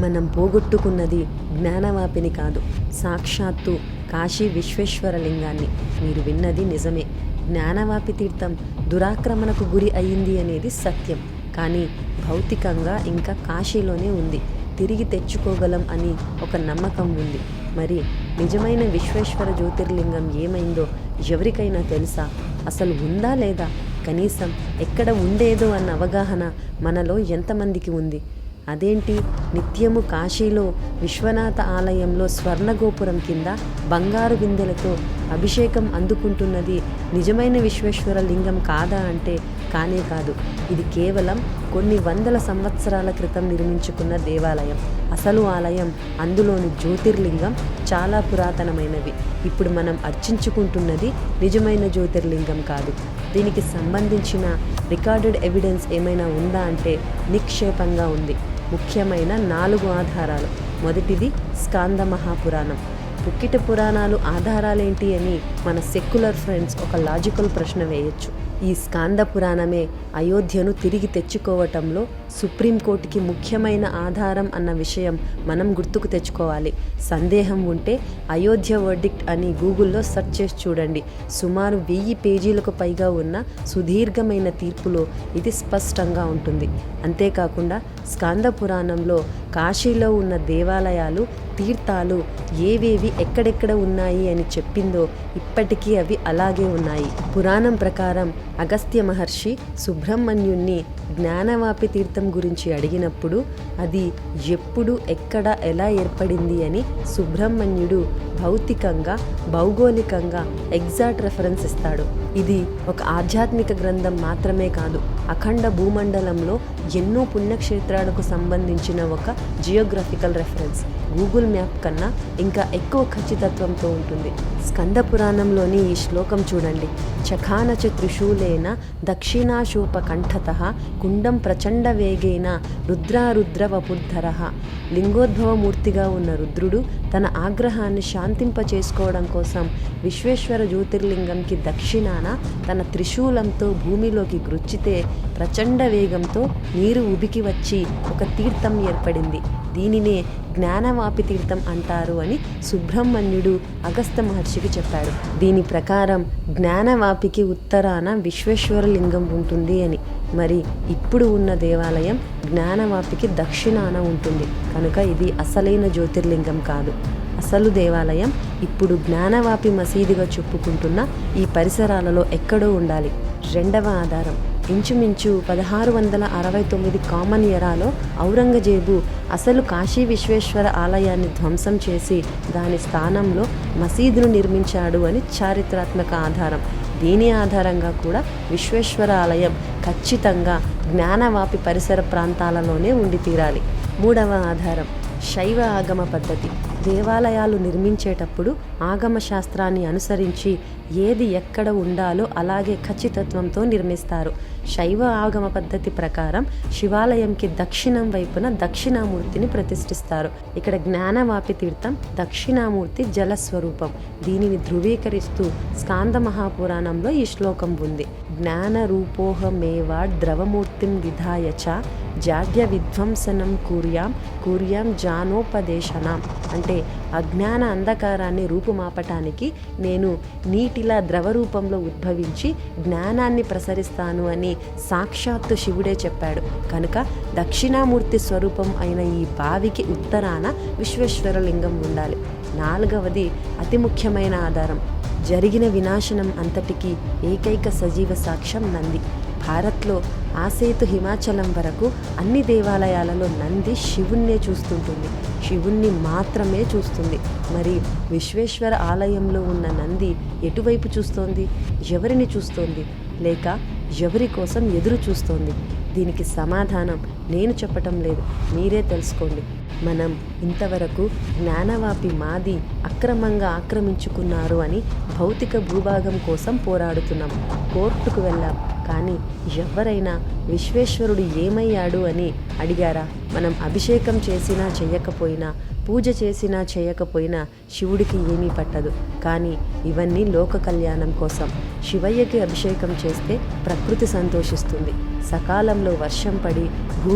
మనం పోగొట్టుకున్నది జ్ఞానవాపిని కాదు సాక్షాత్తు కాశీ విశ్వేశ్వరలింగాన్ని. మీరు విన్నది నిజమే. జ్ఞానవాపి తీర్థం దురాక్రమణకు గురి అయింది అనేది సత్యం. కానీ భౌతికంగా ఇంకా కాశీలోనే ఉంది. తిరిగి తెచ్చుకోగలం అని ఒక నమ్మకం ఉంది. మరి నిజమైన విశ్వేశ్వర జ్యోతిర్లింగం ఏమైందో ఎవరికైనా తెలుసా? అసలు ఉందా లేదా? కనీసం ఎక్కడ ఉండేదో అన్న అవగాహన మనలో ఎంతమందికి ఉంది? అదేంటి? నిత్యము కాశీలో విశ్వనాథ ఆలయంలో స్వర్ణగోపురం కింద బంగారు బిందెలతో అభిషేకం అందుకుంటున్నది నిజమైన విశ్వేశ్వర లింగం కాదా అంటే కానే కాదు. ఇది కేవలం కొన్ని వందల సంవత్సరాల క్రితం నిర్మించుకున్న దేవాలయం. అసలు ఆలయం అందులోని జ్యోతిర్లింగం చాలా పురాతనమైనవి. ఇప్పుడు మనం అర్చించుకుంటున్నది నిజమైన జ్యోతిర్లింగం కాదు. దీనికి సంబంధించిన రికార్డెడ్ ఎవిడెన్స్ ఏమైనా ఉందా అంటే నిక్షేపంగా ఉంది. ముఖ్యమైన నాలుగు ఆధారాలు. మొదటిది స్కాంద మహాపురాణం. పుక్కిట పురాణాలు ఆధారాలేంటి అని మన సెక్యులర్ ఫ్రెండ్స్ ఒక లాజికల్ ప్రశ్న వేయొచ్చు. ఈ స్కాంద పురాణమే అయోధ్యను తిరిగి తెచ్చుకోవటంలో సుప్రీంకోర్టుకి ముఖ్యమైన ఆధారం అన్న విషయం మనం గుర్తుకు తెచ్చుకోవాలి. సందేహం ఉంటే అయోధ్య వర్డిక్ట్ అని గూగుల్లో సెర్చ్ చేసి చూడండి. సుమారు వెయ్యి పేజీలకు పైగా ఉన్న సుదీర్ఘమైన తీర్పులో ఇది స్పష్టంగా ఉంటుంది. అంతేకాకుండా స్కాంద పురాణంలో కాశీలో ఉన్న దేవాలయాలు తీర్థాలు ఏవేవి ఎక్కడెక్కడ ఉన్నాయి అని చెప్పిందో ఇప్పటికీ అవి అలాగే ఉన్నాయి. పురాణం ప్రకారం అగస్త్య మహర్షి సుబ్రహ్మణ్యుణ్ణి జ్ఞానవాపి తీర్థం గురించి అడిగినప్పుడు అది ఎప్పుడు ఎక్కడ ఎలా ఏర్పడింది అని సుబ్రహ్మణ్యుడు భౌతికంగా భౌగోళికంగా ఎగ్జాక్ట్ రెఫరెన్స్ ఇస్తాడు. ఇది ఒక ఆధ్యాత్మిక గ్రంథం మాత్రమే కాదు అఖండ భూమండలంలో ఎన్నో పుణ్యక్షేత్రాలకు సంబంధించిన ఒక జియోగ్రఫికల్ రెఫరెన్స్ గూగుల్ మ్యాప్ కన్నా ఇంకా ఎక్కువ ఖచ్చితత్వంతో ఉంటుంది. స్కంద పురాణంలోని ఈ శ్లోకం చూడండి. చఖానచ త్రిశూలేన దక్షిణాశూప కంఠత కుండం ప్రచండ వేగేన రుద్రారుద్రవపుర్ధర లింగోద్భవమూర్తిగా ఉన్న రుద్రుడు తన ఆగ్రహాన్ని శాంతింప చేసుకోవడం కోసం విశ్వేశ్వర జ్యోతిర్లింగంకి దక్షిణాన తన త్రిశూలంతో భూమిలోకి గృచ్చితే ప్రచండ వేగంతో నీరు ఉబికి వచ్చి ఒక తీర్థం ఏర్పడింది. దీనినే జ్ఞానవాపి తీర్థం అంటారు అని సుబ్రహ్మణ్యుడు అగస్త మహర్షికి చెప్పాడు. దీని ప్రకారం జ్ఞానవాపికి ఉత్తరాన విశ్వేశ్వర లింగం ఉంటుంది అని. మరి ఇప్పుడు ఉన్న దేవాలయం జ్ఞానవాపికి దక్షిణాన ఉంటుంది. కనుక ఇది అసలైన జ్యోతిర్లింగం కాదు. అసలు దేవాలయం ఇప్పుడు జ్ఞానవాపి మసీదుగా చెప్పుకుంటున్న ఈ పరిసరాలలో ఎక్కడో ఉండాలి. రెండవ ఆధారం. ఇంచుమించు పదహారు వందల అరవై తొమ్మిది కామన్ ఎరాలో ఔరంగజేబు అసలు కాశీ విశ్వేశ్వర ఆలయాన్ని ధ్వంసం చేసి దాని స్థానంలో మసీదును నిర్మించాడు అని చారిత్రాత్మక ఆధారం. దీని ఆధారంగా కూడా విశ్వేశ్వర ఆలయం ఖచ్చితంగా జ్ఞానవాపి పరిసర ప్రాంతాలలోనే ఉండి తీరాలి. మూడవ ఆధారం శైవ ఆగమ పద్ధతి. దేవాలయాలు నిర్మించేటప్పుడు ఆగమ శాస్త్రాన్ని అనుసరించి ఏది ఎక్కడ ఉండాలో అలాగే ఖచ్చితత్వంతో నిర్మిస్తారు. శైవ ఆగమ పద్ధతి ప్రకారం శివాలయంకి దక్షిణం వైపున దక్షిణామూర్తిని ప్రతిష్ఠిస్తారు. ఇక్కడ జ్ఞానవాపి తీర్థం దక్షిణామూర్తి జలస్వరూపం. దీనిని ధృవీకరిస్తూ స్కాంద మహాపురాణంలో ఈ శ్లోకం ఉంది. జ్ఞాన రూపోహమేవా ద్రవమూర్తిం విధాయ చ జాడ్య విధ్వంసనం కూర్యాం కూర్యాం జానోపదేశనాం. అంటే అజ్ఞాన అంధకారాన్ని రూపుమాపటానికి నేను నీటిలా ద్రవ రూపంలో ఉద్భవించి జ్ఞానాన్ని ప్రసరిస్తాను అని సాక్షాత్తు శివుడే చెప్పాడు. కనుక దక్షిణామూర్తి స్వరూపం అయిన ఈ బావికి ఉత్తరాన విశ్వేశ్వరలింగం ఉండాలి. నాలుగవది అతి ముఖ్యమైన ఆధారం. జరిగిన వినాశనం అంతటికీ ఏకైక సజీవ సాక్ష్యం నంది. భారత్లో ఆసేతు హిమాచలం వరకు అన్ని దేవాలయాలలో నంది శివుణ్ణే చూస్తుంటుంది. శివుణ్ణి మాత్రమే చూస్తుంది. మరి విశ్వేశ్వర ఆలయంలో ఉన్న నంది ఎటువైపు చూస్తోంది? ఎవరిని చూస్తోంది? లేక ఎవరి కోసం ఎదురు చూస్తోంది? దీనికి సమాధానం నేను చెప్పటం లేదు. మీరే తెలుసుకోండి. మనం ఇంతవరకు జ్ఞానవాపి మాది అక్రమంగా ఆక్రమించుకున్నారు అని భౌతిక భూభాగం కోసం పోరాడుతున్నాం. కోర్టుకు వెళ్ళాం. కానీ ఎవరైనా విశ్వేశ్వరుడు ఏమయ్యాడు అని అడిగారా? మనం అభిషేకం చేసినా చేయకపోయినా పూజ చేసినా చేయకపోయినా శివుడికి ఏమీ పట్టదు. కానీ ఇవన్నీ లోక కళ్యాణం కోసం. శివయ్యకి అభిషేకం చేస్తే ప్రకృతి సంతోషిస్తుంది. సకాలంలో వర్షం పడి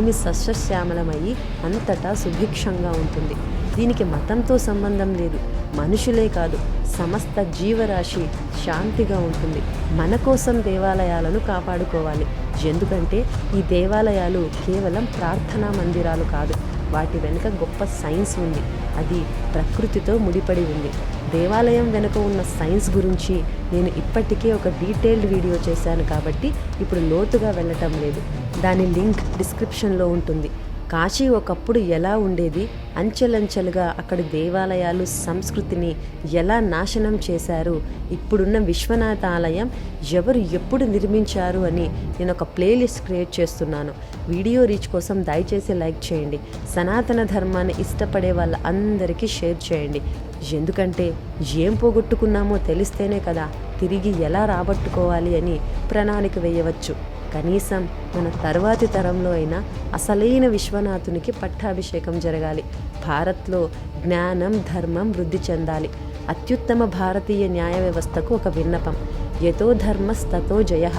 భూమి సస్యశ్యామలమయ్యి అంతటా సుభిక్షంగా ఉంటుంది. దీనికి మతంతో సంబంధం లేదు. మనుషులే కాదు సమస్త జీవరాశి శాంతిగా ఉంటుంది. మన కోసం దేవాలయాలను కాపాడుకోవాలి. ఎందుకంటే ఈ దేవాలయాలు కేవలం ప్రార్థనా మందిరాలు కాదు. వాటి వెనుక గొప్ప సైన్స్ ఉంది. అది ప్రకృతితో ముడిపడి ఉంది. దేవాలయం వెనుక ఉన్న సైన్స్ గురించి నేను ఇప్పటికే ఒక డీటెయిల్డ్ వీడియో చేశాను కాబట్టి ఇప్పుడు లోతుగా వెళ్ళటం లేదు. దాని లింక్ డిస్క్రిప్షన్లో ఉంటుంది. కాశీ ఒకప్పుడు ఎలా ఉండేది? అంచెలంచెలుగా అక్కడి దేవాలయాలు సంస్కృతిని ఎలా నాశనం చేశారు? ఇప్పుడున్న విశ్వనాథ ఆలయం ఎవరు ఎప్పుడు నిర్మించారు అని నేను ఒక ప్లేలిస్ట్ క్రియేట్ చేస్తున్నాను. వీడియో రీచ్ కోసం దయచేసి లైక్ చేయండి. సనాతన ధర్మాన్ని ఇష్టపడే వాళ్ళ అందరికీ షేర్ చేయండి. ఎందుకంటే ఏం పోగొట్టుకున్నామో తెలిస్తేనే కదా తిరిగి ఎలా రాబట్టుకోవాలి అని ప్రణాళిక వేయవచ్చు. కనీసం మన తర్వాతి తరంలో అయినా అసలైన విశ్వనాథునికి పట్టాభిషేకం జరగాలి. భారత్లో జ్ఞానం ధర్మం వృద్ధి చెందాలి. అత్యుత్తమ భారతీయ న్యాయ వ్యవస్థకు ఒక విన్నపం. యతో ధర్మస్తతో జయ.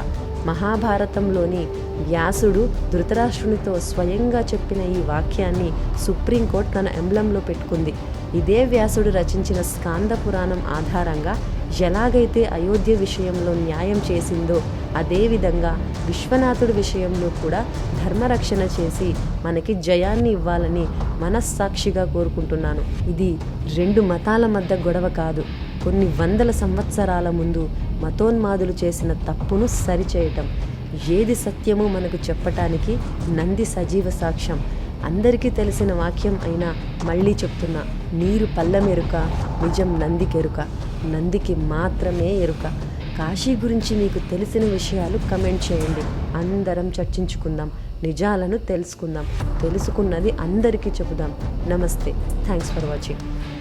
మహాభారతంలోని వ్యాసుడు ధృతరాష్ట్రునితో స్వయంగా చెప్పిన ఈ వాక్యాన్ని సుప్రీంకోర్టు తన ఎంబ్లంలో పెట్టుకుంది. ఇదే వ్యాసుడు రచించిన స్కాంద పురాణం ఆధారంగా ఎలాగైతే అయోధ్య విషయంలో న్యాయం చేసిందో అదేవిధంగా విశ్వనాథుడి విషయంలో కూడా ధర్మరక్షణ చేసి మనకి జయాన్ని ఇవ్వాలని మనస్సాక్షిగా కోరుకుంటున్నాను. ఇది రెండు మతాల మధ్య గొడవ కాదు. కొన్ని వందల సంవత్సరాల ముందు మతోన్మాదులు చేసిన తప్పును సరిచేయటం. ఏది సత్యమో మనకు చెప్పటానికి నంది సజీవ సాక్ష్యం. అందరికీ తెలిసిన వాక్యం అయినా మళ్ళీ చెప్తున్నా. నీరు పల్లమెరుక నిజం నందికెరుక. నందికి మాత్రమే ఎరుక. కాశీ గురించి మీకు తెలిసిన విషయాలు కమెంట్ చేయండి. అందరం చర్చించుకుందాం. నిజాలను తెలుసుకుందాం. తెలుసుకున్నది అందరికీ చెబుదాం. నమస్తే. Thanks for watching.